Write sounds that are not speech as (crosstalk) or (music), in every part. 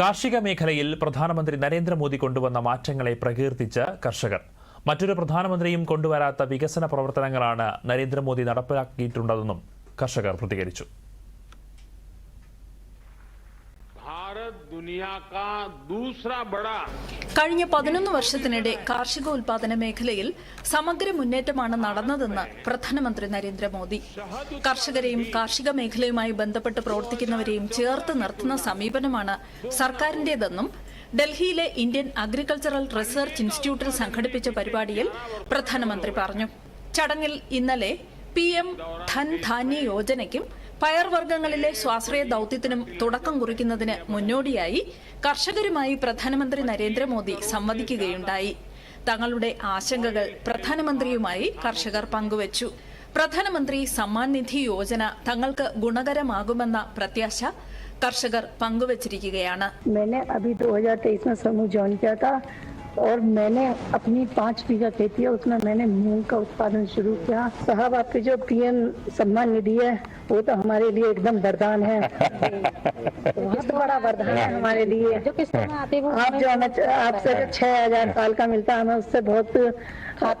കാർഷിക മേഖലയിൽ പ്രധാനമന്ത്രി നരേന്ദ്രമോദി കൊണ്ടുവന്ന മാറ്റങ്ങളെ പ്രകീർത്തിച്ച് കർഷകർ. മറ്റൊരു പ്രധാനമന്ത്രിയും കൊണ്ടുവരാത്ത വികസന പ്രവർത്തനങ്ങളാണ് നരേന്ദ്രമോദി നടപ്പിലാക്കിയിട്ടുണ്ടെന്നും കർഷകർ പ്രതികരിച്ചു. കഴിഞ്ഞ പതിനൊന്ന് വർഷത്തിനിടെ കാർഷിക ഉൽപാദന മേഖലയിൽ സമഗ്ര മുന്നേറ്റമാണ് നടന്നതെന്ന് പ്രധാനമന്ത്രി നരേന്ദ്രമോദി. കർഷകരെയും കാർഷിക മേഖലയുമായി ബന്ധപ്പെട്ട് പ്രവർത്തിക്കുന്നവരെയും ചേർത്ത് നിർത്തുന്ന സമീപനമാണ് സർക്കാരിന്റേതെന്നും ഡൽഹിയിലെ ഇന്ത്യൻ അഗ്രികൾച്ചറൽ റിസർച്ച് ഇൻസ്റ്റിറ്റ്യൂട്ടിൽ സംഘടിപ്പിച്ച പരിപാടിയിൽ പ്രധാനമന്ത്രി പറഞ്ഞു. ചടങ്ങിൽ ഇന്നലെ പി എം ധൻ ധാന്യ യോജനയ്ക്കും പയർവർഗങ്ങളിലെ സ്വാശ്രയ ദൌത്യത്തിനും തുടക്കം കുറിക്കുന്നതിന് മുന്നോടിയായി കർഷകരുമായി പ്രധാനമന്ത്രി നരേന്ദ്രമോദി സംവദിക്കുകയുണ്ടായി. തങ്ങളുടെ ആശങ്കകൾ പ്രധാനമന്ത്രിയുമായി കർഷകർ പങ്കുവച്ചു. പ്രധാനമന്ത്രി സമ്മാൻ നിധി യോജന തങ്ങൾക്ക് ഗുണകരമാകുമെന്ന പ്രത്യാശ കർഷകർ പങ്കുവച്ചിരിക്കുകയാണ്. मैंने अभी 2023 में समूह ज्वाइन किया था और मैंने अपनी पाँच बीघा खेती है उसमें मैंने मूंग का उत्पादन शुरू किया। साहब आपके जो पीएम सम्मान निधि है वो तो हमारे लिए एकदम वरदान है। (laughs) बहुत बड़ा वरदान है हमारे लिए? जो आप जो हमें आपसे जो छह हज़ार साल का मिलता है हमें उससे बहुत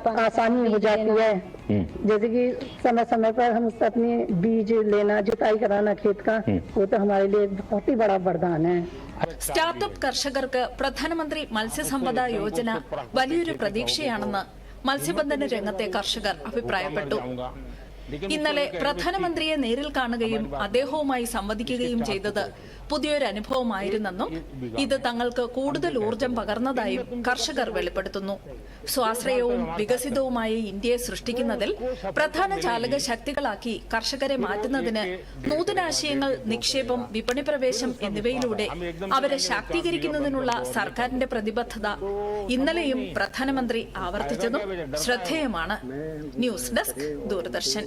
आसानी हो जाती है। जैसे कि समय समय पर हम अपनी बीज लेना जुताई कराना खेत का वो तो हमारे लिए बहुत ही बड़ा वरदान है। സ്റ്റാർട്ടപ്പ് കർഷകർക്ക് പ്രധാനമന്ത്രി മത്സ്യസമ്പദ യോജന വലിയൊരു പ്രതീക്ഷയാണെന്ന് മത്സ്യബന്ധന രംഗത്തെ കർഷകർ അഭിപ്രായപ്പെട്ടു. ഇന്നലെ പ്രധാനമന്ത്രിയെ നേരിൽ കാണുകയും അദ്ദേഹവുമായി സംവദിക്കുകയും ചെയ്തത് പുതിയൊരു അനുഭവമായിരുന്നെന്നും ഇത് തങ്ങൾക്ക് കൂടുതൽ ഊർജം പകർന്നതായും കർഷകർ വെളിപ്പെടുത്തുന്നു. സ്വാശ്രയവും വികസിതവുമായ ഇന്ത്യയെ സൃഷ്ടിക്കുന്നതിൽ പ്രധാന ചാലക ശക്തികളാക്കി കർഷകരെ മാറ്റുന്നതിന് നൂതനാശയങ്ങൾ നിക്ഷേപം വിപണി പ്രവേശം എന്നിവയിലൂടെ അവരെ ശാക്തീകരിക്കുന്നതിനുള്ള സർക്കാരിന്റെ പ്രതിബദ്ധത ഇന്നലെയും പ്രധാനമന്ത്രി ആവർത്തിച്ചതും ശ്രദ്ധേയമാണ്. News desk Doordarshan.